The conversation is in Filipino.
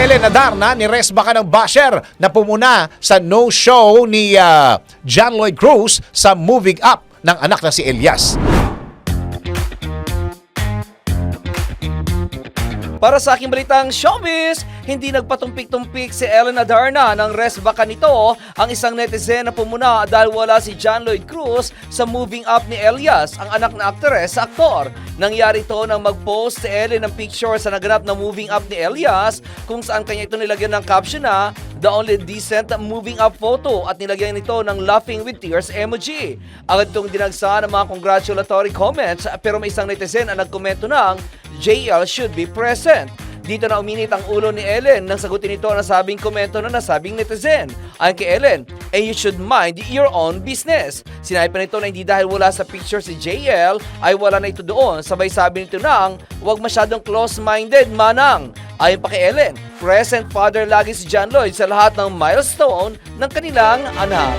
Ellen Adarna ni Res Baka ng Basher na pumuna sa no-show ni ah, John Lloyd Cruz sa Moving Up ng anak na si Elias. Para sa aking balitang showbiz, hindi nagpatumpik-tumpik si Ellen Adarna ng res baka nito ang isang netizen na pumuna dahil wala si John Lloyd Cruz sa moving up ni Elias, ang anak na aktres sa aktor. Nangyari ito nang mag-post si Ellen ng picture sa naganap na moving up ni Elias kung saan kanya ito nilagyan ng caption na The only decent moving up photo at nilagyan nito ng laughing with tears emoji. Agad itong dinagsa ng mga congratulatory comments pero may isang netizen ang nagkomento ng JL should be present. Dito na uminit ang ulo ni Ellen nang sagutin ito ang nasabing komento na nasabing netizen. Ayon kay Ellen, and you should mind your own business. Sinabi pa nito na hindi dahil wala sa picture si JL ay wala na ito doon. Sabay sabi nito nang huwag masyadong close-minded manang. Ayon pa kay Ellen, present father lagi si John Lloyd sa lahat ng milestone ng kanilang anak.